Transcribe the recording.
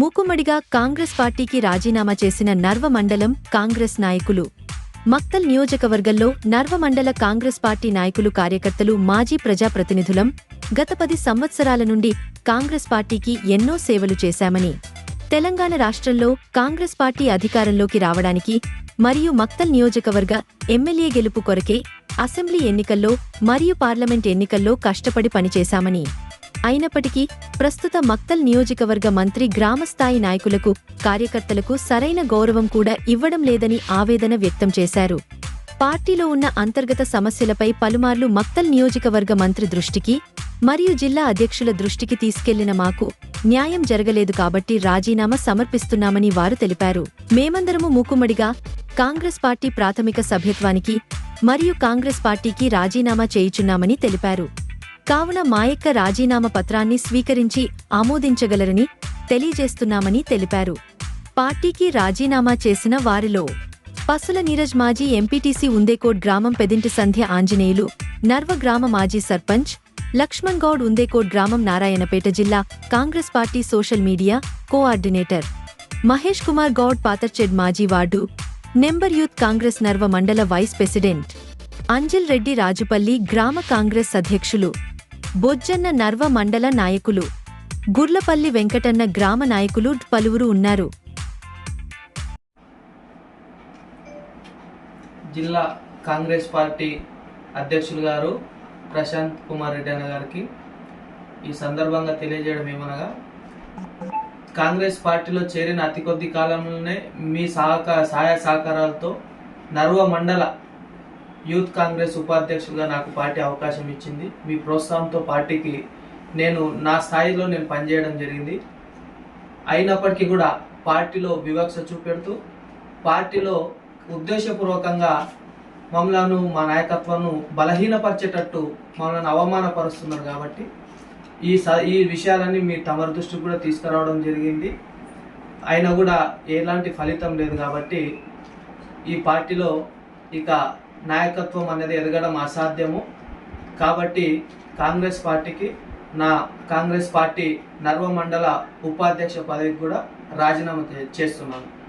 మూకుమ్మడిగా కాంగ్రెస్ పార్టీకి రాజీనామా చేసిన నర్వ మండలం కాంగ్రెస్ నాయకులు. మక్తల్ నియోజకవర్గంలో నర్వ మండల కాంగ్రెస్ పార్టీ నాయకులు కార్యకర్తలు మాజీ ప్రజాప్రతినిధులం గత పది సంవత్సరాల నుండి కాంగ్రెస్ పార్టీకి ఎన్నో సేవలు చేశామని. తెలంగాణ రాష్ట్రంలో కాంగ్రెస్ పార్టీ అధికారంలోకి రావడానికి మరియు మక్తల్ నియోజకవర్గ ఎమ్మెల్యే గెలుపు కొరకే అసెంబ్లీ ఎన్నికల్లో మరియు పార్లమెంట్ ఎన్నికల్లో కష్టపడి పనిచేశామని. అయినప్పటికీ ప్రస్తుత మక్తల్ నియోజకవర్గ మంత్రి గ్రామస్థాయి నాయకులకు కార్యకర్తలకు సరైన గౌరవం కూడా ఇవ్వడం లేదని ఆవేదన వ్యక్తం చేశారు. పార్టీలో ఉన్న అంతర్గత సమస్యలపై పలుమార్లు మక్తల్ నియోజకవర్గ మంత్రి దృష్టికి మరియు జిల్లా అధ్యక్షుల దృష్టికి తీసుకెళ్ళిన మాకు న్యాయం జరగలేదు కాబట్టి రాజీనామా సమర్పిస్తున్నామని వారు తెలిపారు. మేమందరము మూకుమ్మడిగా కాంగ్రెస్ పార్టీ ప్రాథమిక సభ్యత్వానికి మరియు కాంగ్రెస్ పార్టీకి రాజీనామా చేయుచున్నామని తెలిపారు. కావున మాయక్క రాజీనామా పత్రాన్ని స్వీకరించి ఆమోదించగలరని తెలియజేస్తున్నామని తెలిపారు. పార్టీకి రాజీనామా చేసిన వారిలో పసుల నీరజ్ మాజీ ఎంపీటీసీ ఉందేకోట్ గ్రామం పెదింటి సంధ్య ఆంజనేయులు నర్వ గ్రామ మాజీ సర్పంచ్ లక్ష్మణ్ గౌడ్ ఉందేకోట్ గ్రామం నారాయణపేట జిల్లా Congress party social media coordinator Mahesh Kumar Goud Patharched మాజీ ward number youth Congress Narva మండల వైస్ ప్రెసిడెంట్ అంజల్ రెడ్డి రాజుపల్లి గ్రామ కాంగ్రెస్ అధ్యక్షులు బొజ్జన్న నర్వ మండల నాయకులు. గుర్లపల్లి వెంకటన్న గ్రామ నాయకులు పలువురు ఉన్నారు. జిల్లా కాంగ్రెస్ పార్టీ అధ్యక్షులు గారు ప్రశాంత్ కుమార్ రెడ్డి అన్న గారికి ఈ సందర్భంగా తెలియజేయడం ఏమనగా కాంగ్రెస్ పార్టీలో చేరిన అతి కొద్ది కాలంలోనే మీ సహకార సహాయ సహకారాలతో నర్వ మండల యూత్ కాంగ్రెస్ ఉపాధ్యక్షులుగా నాకు పార్టీ అవకాశం ఇచ్చింది. మీ ప్రోత్సాహంతో పార్టీకి నేను నా స్థాయిలో నేను పనిచేయడం జరిగింది. అయినప్పటికీ కూడా పార్టీలో వివక్ష చూపెడుతూ పార్టీలో ఉద్దేశపూర్వకంగా మమ్మలను మా నాయకత్వాన్ని బలహీనపరిచేటట్టు మమ్మల్ని అవమానపరుస్తున్నారు కాబట్టి ఈ స ఈ విషయాలన్నీ మీ తమరి దృష్టికి కూడా తీసుకురావడం జరిగింది. అయినా కూడా ఎలాంటి ఫలితం లేదు కాబట్టి ఈ పార్టీలో ఇక నాయకత్వం అనేది ఎదగడం అసాధ్యము. కాబట్టి కాంగ్రెస్ పార్టీకి నా కాంగ్రెస్ పార్టీ నర్వ మండల ఉపాధ్యక్ష పదవికి కూడా రాజీనామా చేస్తున్నాను.